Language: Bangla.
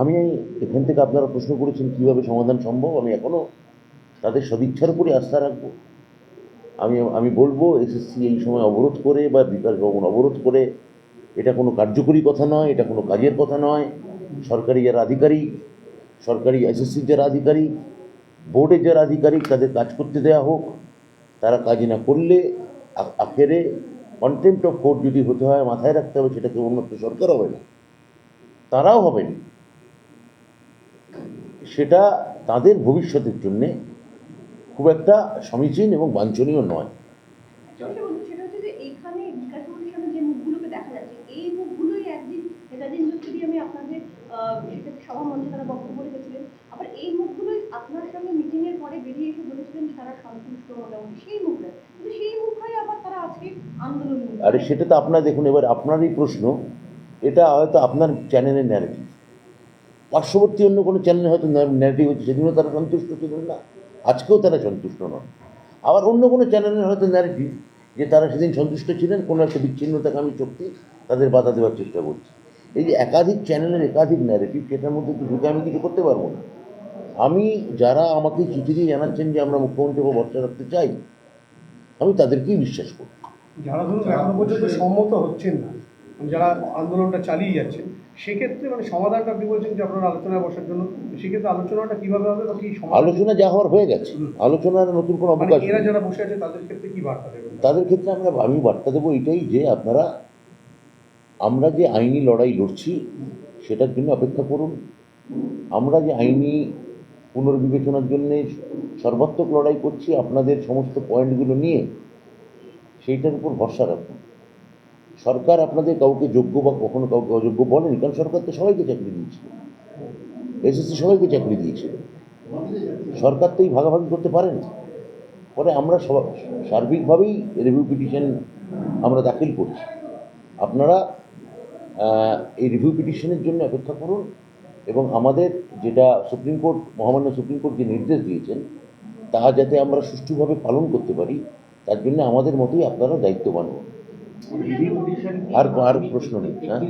আমি এখান থেকে আপনারা প্রশ্ন করেছেন, কীভাবে সমাধান সম্ভব? আমি এখনও তাদের সদিচ্ছার উপরই আস্থা রাখব। আমি আমি বলব এসএসসি এই সময় অবরোধ করে বা বিকাশ ভবন অবরোধ করে, এটা কোনো কার্যকরী কথা নয়, এটা কোনো কাজের কথা নয়। সরকারি যারা আধিকারিক, সরকারি এসএসসির যারা আধিকারিক বোর্ডের যারা আধিকারিক, তাদের কাজ করতে দেওয়া হোক, তারা কাজ না করলে আখেরে কন্টেম্প অফ কোর্ট যদি হতে হয়, মাথায় রাখতে হবে সেটা একটা সরকার হবে না। তারাও হবেন। সেটা তাদের ভবিষ্যতের জন্যে খুব একটা সমীচীন এবং বাঞ্ছনীয় নয়। আরে সেটা তো আপনার দেখুন এবার আপনারই প্রশ্ন এটা হয়তো আপনার চ্যানেলের ন্যারেটিভ পার্শ্ববর্তী অন্য কোনো চ্যানেলে হয়তো ন্যারেটিভ হচ্ছে সেদিনও তারা সন্তুষ্ট ছিলেন না। আজকেও তারা সন্তুষ্ট নন। আবার অন্য কোনো চ্যানেলের হয়তো ন্যারেটিভ যে তারা সেদিন সন্তুষ্ট ছিলেন, কোনো একটা বিচ্ছিন্নতাকামী শক্তি তাদের বাধা দেওয়ার চেষ্টা করছে। এই যে একাধিক চ্যানেলের একাধিক ন্যারেটিভ সেটার মধ্যে তো ঢুকে আমি কিছু করতে পারব না। আমি যারা আমাকে চিঠি দিয়ে জানাচ্ছেন যে আমরা মুখ্যমন্ত্রী উপর ভরসা রাখতে চাই, আমি তাদেরকেই বিশ্বাস করি। যারা ধরুন এখনও পর্যন্ত সম্মত হচ্ছেন না যারা আন্দোলনটা চালিয়ে যাচ্ছে সেক্ষেত্রে মানে সমাধানটা আপনি বলছেন যে আপনার আলোচনায় বসার জন্য সেক্ষেত্রে আলোচনাটা কীভাবে হবে বা কি আলোচনা যা হওয়ার হয়ে গেছে। আলোচনার নতুন কোনো মানে অবকাশ এরা যারা বসে আছে তাদের ক্ষেত্রে কি বার্তা দেবেন? তাদের ক্ষেত্রে আমরা আমি বার্তা দেবো এটাই যে আপনারা আমরা যে আইনি লড়াই লড়ছি সেটার জন্য অপেক্ষা করুন। আমরা যে আইনি পুনর্বিবেচনার জন্য সর্বাত্মক লড়াই করছি আপনাদের সমস্ত পয়েন্টগুলো নিয়ে সেইটার উপর ভরসা রাখুন। সরকার আপনাদের কাউকে যোগ্য বা কখনো কাউকে অযোগ্য বলেনি, কারণ সরকার তো সবাইকে চাকরি দিয়েছিল। এসএসসি সবাইকে চাকরি দিয়েছিল। সরকার তো এই ভাগাভাগি করতে পারে না পরে আমরা সব- সার্বিকভাবেই রিভিউ পিটিশন আমরা দাখিল করছি। আপনারা এই রিভিউ পিটিশনের জন্য অপেক্ষা করুন এবং আমাদের যেটা সুপ্রিম কোর্ট, মহামান্য সুপ্রিম কোর্ট যে নির্দেশ দিয়েছেন, তা যাতে আমরা সুষ্ঠুভাবে পালন করতে পারি, তার জন্য আমাদের মতোই আপনারা দায়িত্ববান হন। আর- আর প্রশ্ন নেই, হ্যাঁ?